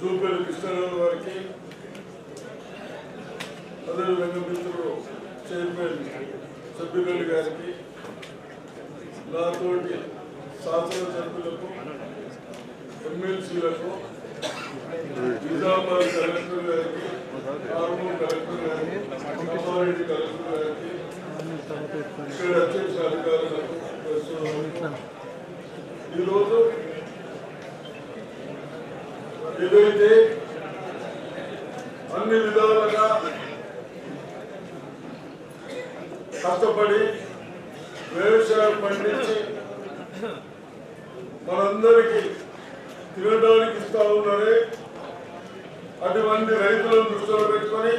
జూపల్లి కృష్ణారావు గారికి అదేవిధంగా మిత్రులు చైర్మన్ సభ్యులు గారికి నాతోటి శాసన సభ్యులకు ఎమ్మెల్సీలకు నిజామాబాద్ కలెక్టర్ గారికి ఆర్మూర్ కలెక్టర్ గారికి కామారెడ్డి కలెక్టర్ గారికి ఇక్కడ అధ్యక్ష అధికారులకు ఈరోజు ఏదైతే అన్ని విధాలుగా కష్టపడి వ్యవసాయం పండించి మనందరికీ తినడానికి ఇస్తా ఉన్నారే అటువంటి రైతులను దృష్టిలో పెట్టుకొని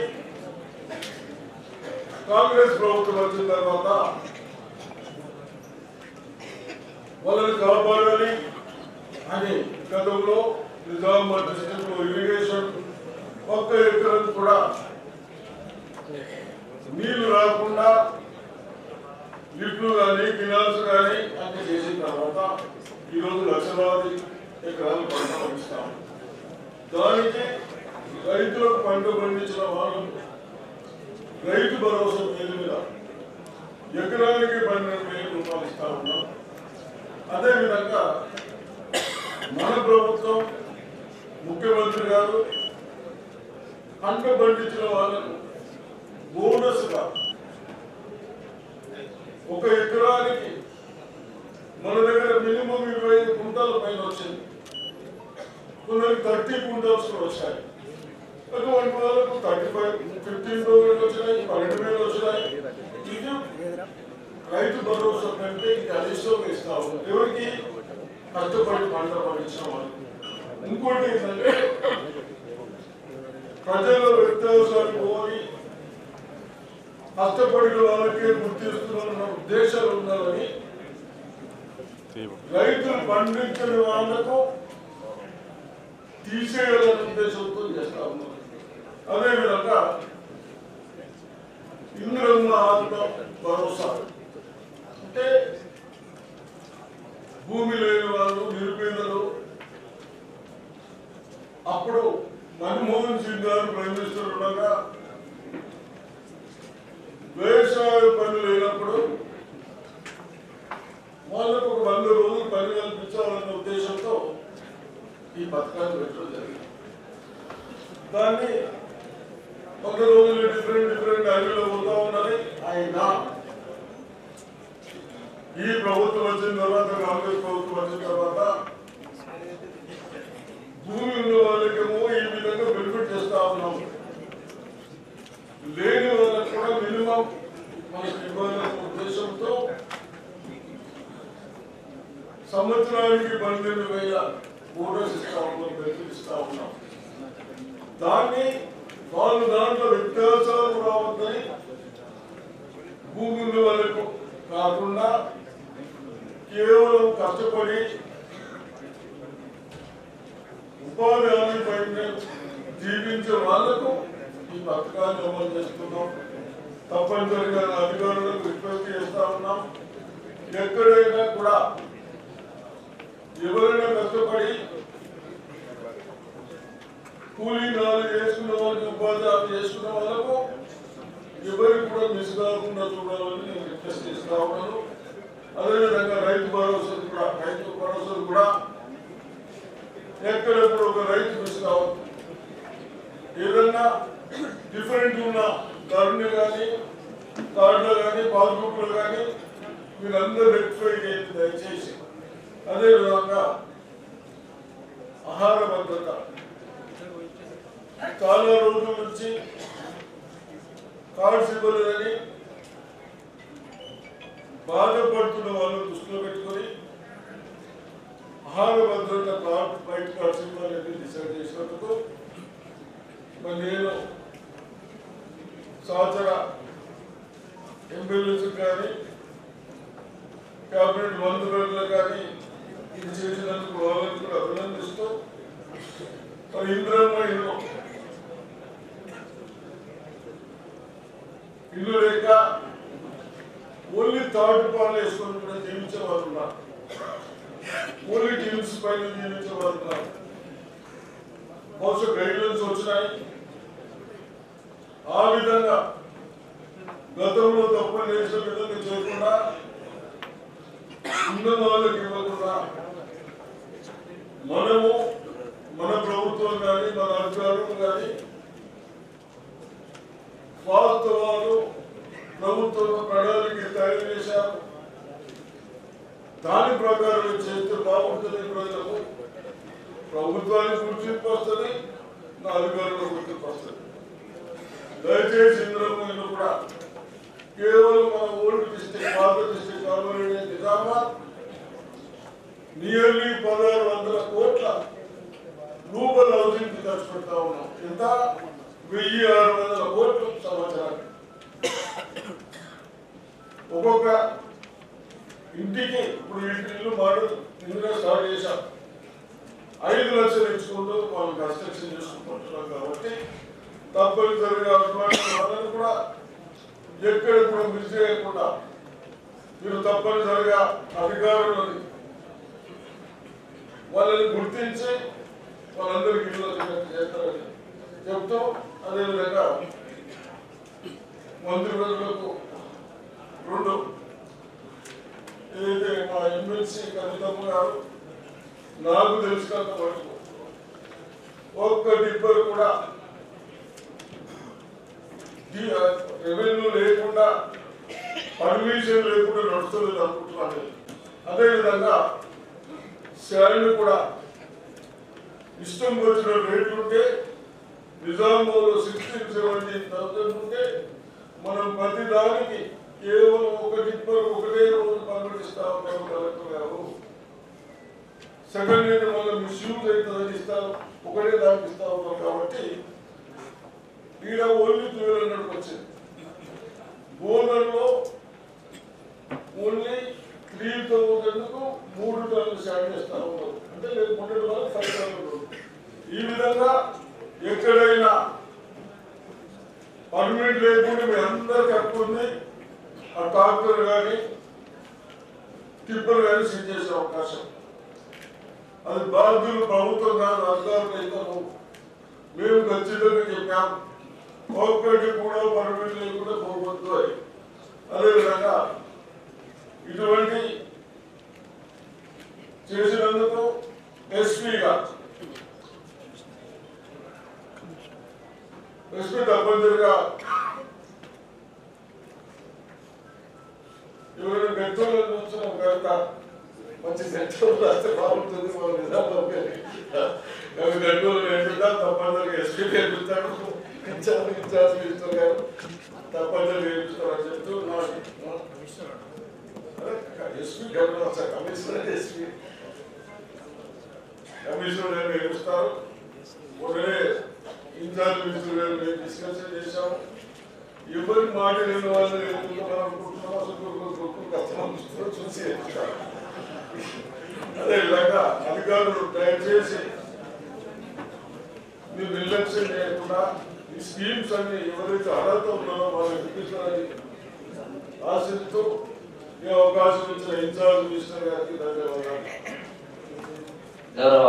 కాంగ్రెస్ ప్రభుత్వం వచ్చిన తర్వాత వాళ్ళని కాపాడాలి అని గతంలో నిజామాబాద్ డిస్ట్రిక్ట్ ఇరిగేషన్ ఒక్క ఎకరం కూడా నీళ్ళు రాకుండా లిఫ్ట్లు కానీ కినాల్స్ కానీ అన్ని చేసిన తర్వాత ఈరోజు లక్షలాది ఎకరాలు పంట పండిస్తాం. దానికి రైతులకు పంట పండించిన వాళ్ళు రైతు భరోసా పేరు మీద ఎకరానికి పన్నెండు వేల రూపాయలు ఇస్తా ఉన్నాం. అదేవిధంగా మన ప్రభుత్వం ముఖ్యమంత్రి గారు పంట పండించిన వాళ్ళకు బోనస్గా ఒక ఎకరానికి మన దగ్గర మినిమం ఇరవై ఐదు కుంటాల పైన వచ్చింది. కొందరికి థర్టీ కుంటాల్స్ వచ్చాయి. అటువంటి వాళ్ళకు థర్టీ ఫైవ్ ఫిఫ్టీన్ థౌసండ్ వచ్చినాయి పన్నెండు వేలు వచ్చినాయి. ఇది రైతు భరోసా కంటే ఇది అదిష్టం ఇస్తా ఉన్నాం ఎవరికి కష్టపడి పంట పండించిన వాళ్ళు ఇంకోటి ఏంటంటే ప్రజల వ్యత్యాసాలు పోయి కష్టపడిన వాళ్ళకే గుర్తిస్తున్న ఉద్దేశాలు ఉండాలని రైతులు పండించిన వాళ్ళకు తీసేయాలనే ఉద్దేశంతో చేస్తా ఉన్నారు. అదేవిధంగా ఇంద్రమ్మ ఆత్మ భరోసా. అంటే భూమి లేని వాళ్ళు నిరుపేదలు అప్పుడు మన్మోహన్ సింగ్ గారు ప్రైమ్ మినిస్టర్ ఉండగా వ్యవసాయ పనులు లేనప్పుడు వాళ్ళకు ఒక వంద రోజులు పని కల్పించాలన్న ఉద్దేశంతో ఈ పథకాన్ని పెట్టడం జరిగింది. దాన్ని వంద రోజులు డిఫరెంట్ డిఫరెంట్ అడవిలో పోతా ఉన్నది. అయినా ఈ ప్రభుత్వం వచ్చిన తర్వాత కాంగ్రెస్ ప్రభుత్వం వచ్చిన తర్వాత భూమి ఉన్న వాళ్ళకేమో ఈ విధంగా బెనిఫిట్ చేస్తా ఉన్నాం లేని వాళ్ళకి కూడా మినిమం మనకి ఇవ్వాలనే ఉద్దేశంతో సంవత్సరానికి పన్నెండు వేల బోనస్ ఇస్తా ఉన్నాం బెనిఫిట్ ఇస్తా ఉన్నాం. దాన్ని వాళ్ళు దాంట్లో వ్యత్యాసాలు రావద్దని భూముల వరకు వాళ్ళకు కాకుండా కేవలం కష్టపడి ఉపాధి హామీ పైన జీవించే వాళ్ళకు ఈ పథకాన్ని అమలు చేస్తున్నాం. తప్పనిసరిగా అధికారులకు రిక్వెస్ట్ చేస్తా ఉన్నాం. ఎక్కడైనా కూడా ఎవరైనా కష్టపడి కూలీ నాలు చేసుకున్న వాళ్ళకి ఉపాధి చేసుకున్న వాళ్ళకు ఎవరికి కూడా మిస్ కాకుండా చూడాలని నేను రిక్వెస్ట్ చేస్తా ఉన్నాను. అదేవిధంగా రైతు భరోసా కూడా రైతు భరోసా కూడా ఎక్కడ ఒక రైతు మిస్ కావద్దు. ఏదన్నా డిఫరెంట్ ఉన్న ధరని కానీ కార్డులు కానీ పాస్బుక్లు కానీ మీరందరూ రెక్టిఫై చేయండి దయచేసి. అదేవిధంగా ఆహార భద్రత చాలా రోజుల నుంచి కార్డ్స్ ఇవ్వలేదని బాధపడుతున్న వాళ్ళు దృష్టిలో పెట్టుకొని ఆహార భద్రత కార్డ్ బయట కార్డ్స్ ఇవ్వాలని డిసైడ్ చేసినందుకు మరి నేను సంవత్సర ఎంపీలకు కానీ క్యాబినెట్ మంత్రులకు కానీ ఇది చేసినందుకు వాళ్ళని కూడా అభినందిస్తూ ఇంద్రమ్మ ఇల్లు ఇల్లు లేక ఓన్లీ థర్డ్ పాలు వేసుకొని కూడా జీవించే వాళ్ళు ఉన్నారు ఓన్లీ టీమ్స్ పైన జీవించే వాళ్ళు ఉన్నారు బహుశా గైడ్లైన్స్ వచ్చినాయి ఆ విధంగా గతంలో తప్పులు చేసిన విధంగా చేయకుండా ఉన్నవాళ్ళకి ఇవ్వకుండా మనము మన ప్రభుత్వం కానీ మన అధికారులు కానీ వాస్తవాలు ప్రభుత్వం ప్రణాళిక తయారు చేశారు. దాని ప్రకారం చేస్తే బాగుంటుంది ప్రజలకు. ప్రభుత్వానికి గుర్తింపు వస్తుంది నా అధికారులకు గుర్తింపు వస్తుంది. దయచేసి ఇందులో కూడా కేవలం మన ఓల్డ్ డిస్టిక్ పాత డిస్ట్రిక్ట్ కాబట్టి నిజామాబాద్ నియర్లీ పదహారు వందల కోట్ల రూపాయలు హౌసింగ్ ఖర్చు పెడతా ఉన్నాం. ఎంత? వెయ్యి ఆరు వందల కోట్లు సంవత్సరానికి ఒక్కొక్క ఇంటికి ఇప్పుడు ఇంటిలో ఇల్లు ఇందులో స్టార్ట్ చేశాం. ఐదు లక్షలు ఇచ్చుకుంటూ మనం కన్స్ట్రక్షన్ చేసుకుంటున్నాం కాబట్టి తప్పనిసరిగా అటువంటి వాళ్ళని కూడా ఎక్కడ కూడా మిస్ చేయకుండా మీరు తప్పనిసరిగా అధికారులని వాళ్ళని గుర్తించి వాళ్ళందరికీ ఇల్లు చేస్తారని చెప్తూ అదేవిధంగా మంత్రివర్గులకు రెండు ఏదైతే మా ఎమ్మెల్సీ కవితమ్మ గారు నాకు తెలిసినంత వరకు ఒక్క డిబ్బర్ కూడా రెవెన్యూ లేకుండా పర్మిషన్ లేకుండా నడుస్తుంది అనుకుంటున్నాను అదేవిధంగా శాలరీ కూడా ఇష్టం వచ్చిన రేట్లు ఉంటే నిజామాబాద్లో సిక్స్టీన్ సెవెంటీన్ థౌసండ్ ఉంటే మనం ప్రతి దానికి కేవలం ఒక టిప్పర్ ఒకటే రోజు పర్మిట్ ఉన్నాం కలెక్టర్ గారు. సెకండ్ హ్యాండ్ మనం మిస్యూజ్ అవుతుందని ఇస్తాం ఒకటే దానికి ఇస్తా ఉన్నాం కాబట్టి ఈడ ఓన్లీ టూ హండ్రెడ్కి వచ్చింది బోనర్లో ఓన్లీ త్రీ థౌజండ్కు మూడు టన్నులు శాండ్ చేస్తా ఉన్నారు అంటే లేదు మొన్నటి వాళ్ళు ఫైవ్ టన్నులు ఈ విధంగా ఎక్కడైనా పర్మిట్ లేకుండా మీ అందరికి హక్కు ఉంది. ఆ ట్రాక్టర్ కానీ టిప్పర్ కానీ సీజ్ చేసే అవకాశం. అది బాధ్యులు ప్రభుత్వం కాదు అధికారులు మేము ఖచ్చితంగా చెప్పాము. ఒక్కటి కూడా పర్మిట్ లేకుండా పోవద్దు అదేవిధంగా ఇటువంటి చేసినందుకు ఎస్పీగా ఎస్పీ తప్పనిసరిగా ఎవరైనా వ్యక్తులను చూసిన కనుక మంచి సెంటర్ రాస్తే బాగుంటుంది మన నిజాంలో గంటలు నేర్పిద్దాం తప్పనిసరిగా ఎస్పీ నేర్పిస్తాడు ఇన్ఛార్జ్ ఇన్ఛార్జ్ మినిస్టర్ గారు తప్పనిసరిగా నేర్పిస్తారని చెప్తూ SP governor sir commissioner SP commissioner గారు నేర్పిస్తారు ఒకరే ఇన్ఛార్జ్ మినిస్టర్ గారు మేము డిస్కషన్ చేశాము ఎవరి మాట లేని వాళ్ళని అనుకుంటున్నాం అసలు చూసి అదేవిధంగా అధికారులు దయచేసి మీరు నిర్లక్ష్యం చేయకుండా ఈ స్కీమ్స్ అన్ని ఎవరైతే అర్హత ఉన్నారో వాళ్ళకి చూపించాలని ఆశిస్తూ ఈ అవకాశం ఇచ్చిన ఇన్ఛార్జ్ మినిస్టర్ గారికి ధన్యవాదాలు గౌరవ